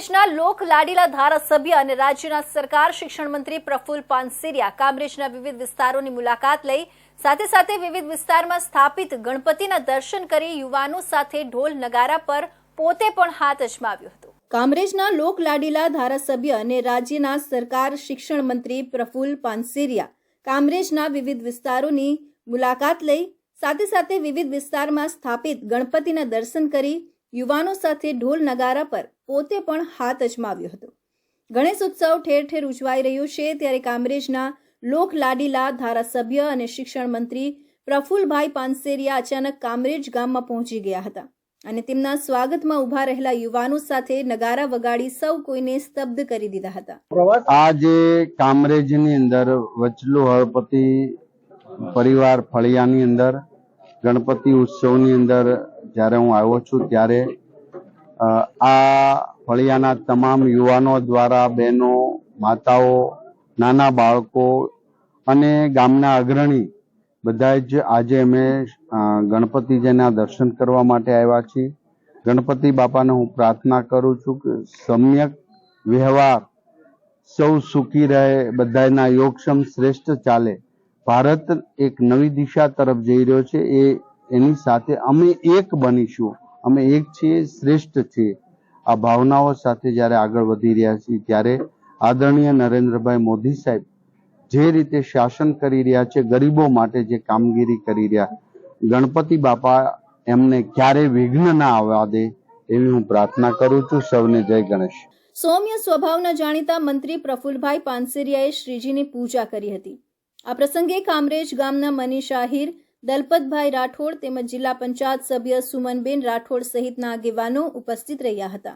કામરેજના લોક લાડીલા ધારાસભ્ય અને રાજ્યના સરકાર શિક્ષણ મંત્રી પ્રફુલ પાનસેરિયા કામરેજના વિવિધ વિસ્તારોની મુલાકાત લઈ સાથે સાથે વિવિધ વિસ્તારમાં સ્થાપિત ગણપતિના દર્શન કરી યુવાનો સાથે ઢોલ નગારા પર પોતે પણ હાથ અજમાવ્યો હતો. કામરેજના લોક લાડીલા ધારાસભ્ય અને રાજ્યના સરકાર શિક્ષણ મંત્રી પ્રફુલ પાનસેરિયા કામરેજના વિવિધ વિસ્તારોની મુલાકાત લઈ સાથે સાથે વિવિધ વિસ્તારમાં સ્થાપિત ગણપતિના દર્શન કરી યુવાનો સાથે ઢોલ નગારા પર પોતે પણ હાથ અજમાવ્યો હતો. ગણેશ ઉત્સવ ઠેર ઠેર ઉજવાઈ રહ્યો છે ત્યારે કામરેજના લોક લાડીલા ધારાસભ્ય અને શિક્ષણ મંત્રી પ્રફુલભાઈ પાનસેરિયા અચાનક કામરેજ ગામમાં પહોંચી ગયા હતા અને તેમના સ્વાગતમાં ઊભા રહેલા યુવાનો સાથે નગારા વગાડી સૌ કોઈને સ્તબ્ધ કરી દીધા હતા. આ જે કામરેજની અંદર વચલુ હળપતિ પરિવાર ફળિયાની અંદર ગણપતિ ઉત્સવની અંદર જ્યારે હું આવ્યો છું ત્યારે આ ફળિયાના તમામ યુવાનો દ્વારા બહેનો, માતાઓ, નાના બાળકો અને ગામના અગ્રણી બધા જ આજે અમે ગણપતિજીના દર્શન કરવા માટે આવ્યા છીએ. ગણપતિ બાપાને હું પ્રાર્થના કરું છું કે સમ્યક વ્યવહાર, સૌ સુખી રહે, બધાના યોગક્ષમ શ્રેષ્ઠ ચાલે. ભારત એક નવી દિશા તરફ જઈ રહ્યો છે. એ એની સાથે અમે એક બનીશું. અમે એક છીએ, શ્રેષ્ઠ છીએ. આ ભાવનાઓ સાથે જ્યારે આગળ વધી રહ્યા છીએ, ત્યારે આદરણીય નરેન્દ્રભાઈ મોદી સાહેબ જે રીતે શાસન કરી રહ્યા છે, ગરીબો માટે જે કામગીરી કરી રહ્યા, ગણપતિ બાપા એમને ક્યારે વિઘ્ન ના આવવા દે એવી હું પ્રાર્થના કરું છું. સૌને જય ગણેશ. સૌમ્ય સ્વભાવના જાણીતા મંત્રી પ્રફુલભાઈ પાનસેરિયાએ શ્રીજીની પૂજા કરી હતી. આ પ્રસંગે કામરેજ ગામના મનીષ આહિર દલપતભાઈ રાઠોડ તેમજ જિલ્લા પંચાયત સભ્ય સુમનબેન રાઠોડ સહિતના આગેવાનો ઉપસ્થિત રહ્યા હતા.